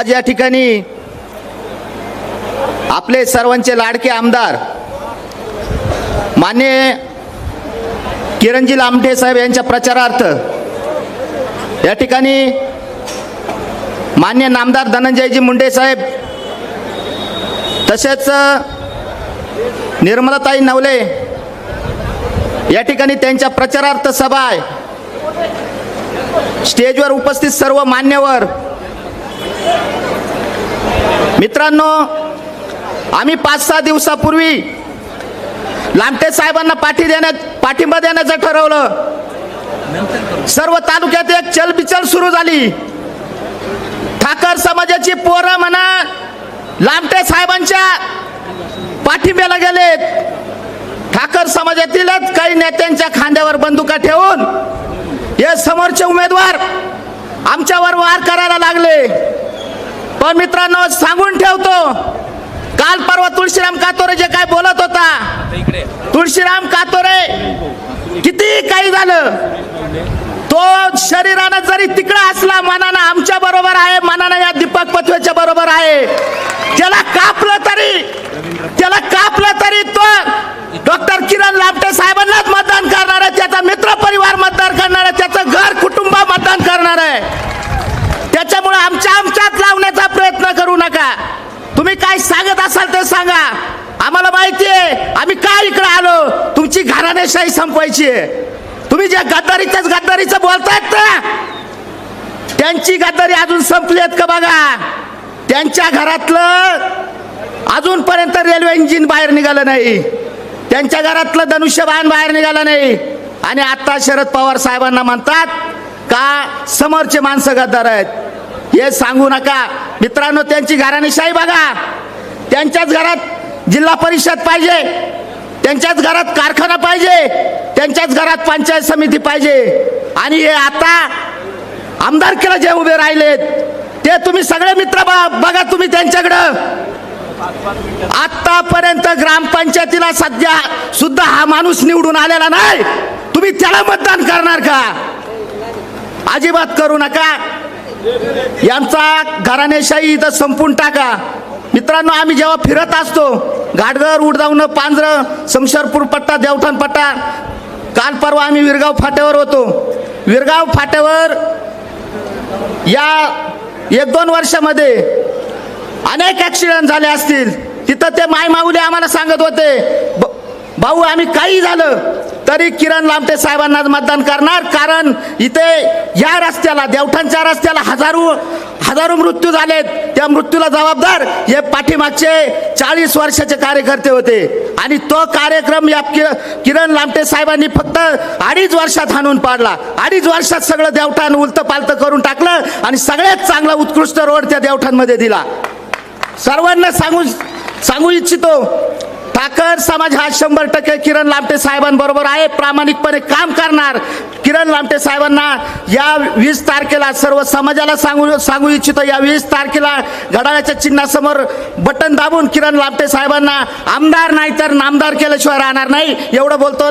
आज या ठिकाणी आपले सर्वांचे लाडके आमदार मान्य किरणजी लामटे साहेब यांच्या प्रचारार्थ या ठिकाणी मान्य नामदार धनंजयजी मुंडे साहेब तसेच निर्मलाताई नवले या ठिकाणी त्यांच्या प्रचारार्थ सभा आहे. स्टेजवर उपस्थित सर्व मान्यवर मित्रांनो आम्ही पाच सहा दिवसापूर्वी लामटे साहेबांना पाठी देण्यात पाठिंबा देण्याचं ठरवलं. सर्व तालुक्यात एक चलबिचल सुरू झाली. ठाकर समाजाची पोरं म्हणा लामटे साहेबांच्या पाठिंब्याला गेलेत. ठाकर समाजातीलच काही नेत्यांच्या खांद्यावर बंदुका ठेवून हे समोरचे उमेदवार आमच्यावर वार करायला लागले. पण मित्रांनो सांगून ठेवतो काल परवा तुळशीराम कातोरे जे काय बोलत होता तुळशीराम कातोरे किती काही झालं. तो शरीरानं जरी तिकडं असला मनानं आमच्या बरोबर आहे मनानं या दीपक पथवेच्या बरोबर आहे. त्याला कापलं तरी त्याला कापलं तरी तो डॉक्टर किरण लामटे साहेबांनाच मतदान करणार आहे त्याचा मित्र परिवार मतदान करणार आहे त्याचं घर कुटुंब मतदान करणार आहे त्याच्यामुळे आमच्या आमच्यात लावण्याचा प्रयत्न करू नका. तुम्ही काय सांगत असाल ते सांगा. आम्हाला माहिती आहे आम्ही काय इकडे आलो? तुमची घराणेशाही संपवायची आहे. तुम्ही ज्या गद्दारीच्याच गद्दारीचं बोलतायत ना? त्यांची गद्दारी अजून संपली आहेत का बघा? त्यांच्या घरातलं अजूनपर्यंत रेल्वे इंजिन बाहेर निघालं नाही. त्यांच्या घरातलं धनुष्यबाण बाहेर निघालं नाही. आणि आता शरद पवार साहेबांना म्हणतात का समोरचे माणसं गद्दार आहेत. हे सांगू नका. मित्रांनो त्यांची घराणीशाही बघा. त्यांच्याच घरात जिल्हा परिषद पाहिजे. त्यांच्याच घरात कारखाना पाहिजे. त्यांच्याच घरात पंचायत समिती पाहिजे. आणि हे आता आमदारकीला जे उभे राहिलेत ते तुम्ही सगळे मित्र ब- बघा तुम्ही त्यांच्याकडं. आतापर्यंत ग्रामपंचायतीला सध्या सुद्धा हा माणूस निवडून आलेला नाही. तुम्ही त्याला मतदान करणार का? अजिबात करू नका. यांचा घराणेशाही इथं संपून टाका. मित्रांनो आम्ही जेव्हा फिरत असतो घाटघर उडदावणं पांजरं शमशरपूर पट्टा देवठाण पट्टा काल परवा आम्ही विरगाव फाट्यावर होतो. विरगाव फाट्यावर या एक दोन वर्षामध्ये अनेक ॲक्सिडेंट झाले असतील. तिथं ते माय माऊली आम्हाला सांगत होते ब- भाऊ आम्ही काही झालं तरी किरण लामटे साहेबांना मतदान करणार. कारण इथे या रस्त्याला देवठांच्या रस्त्याला हजारो हजारो मृत्यू झालेत. त्या मृत्यूला जबाबदार हे पाठीमागचे चाळीस वर्षाचे कार्यकर्ते होते. आणि तो कार्यक्रम या किर किरण लामटे साहेबांनी फक्त अडीच वर्षात हाणून पाडला. अडीच वर्षात सगळं देवठाण उलतं पालतं करून टाकलं आणि सगळ्यात चांगला उत्कृष्ट रोड त्या देवठांमध्ये दिला. सर्वांना सांगू सांगू इच्छितो ठाकर समाज हा शंभर टक्के किरण लामटे साहेबांबरोबर आहे. प्रामाणिकपणे काम करणार किरण लामटे साहेबांना या वीस तारखेला सर्व समाजाला सांगू सांगू इच्छितो या वीस तारखेला घडाळ्याच्या चिन्हासमोर बटन दाबून किरण लामटे साहेबांना आमदार नाही तर नामदार केल्याशिवाय राहणार नाही. एवढं बोलतो.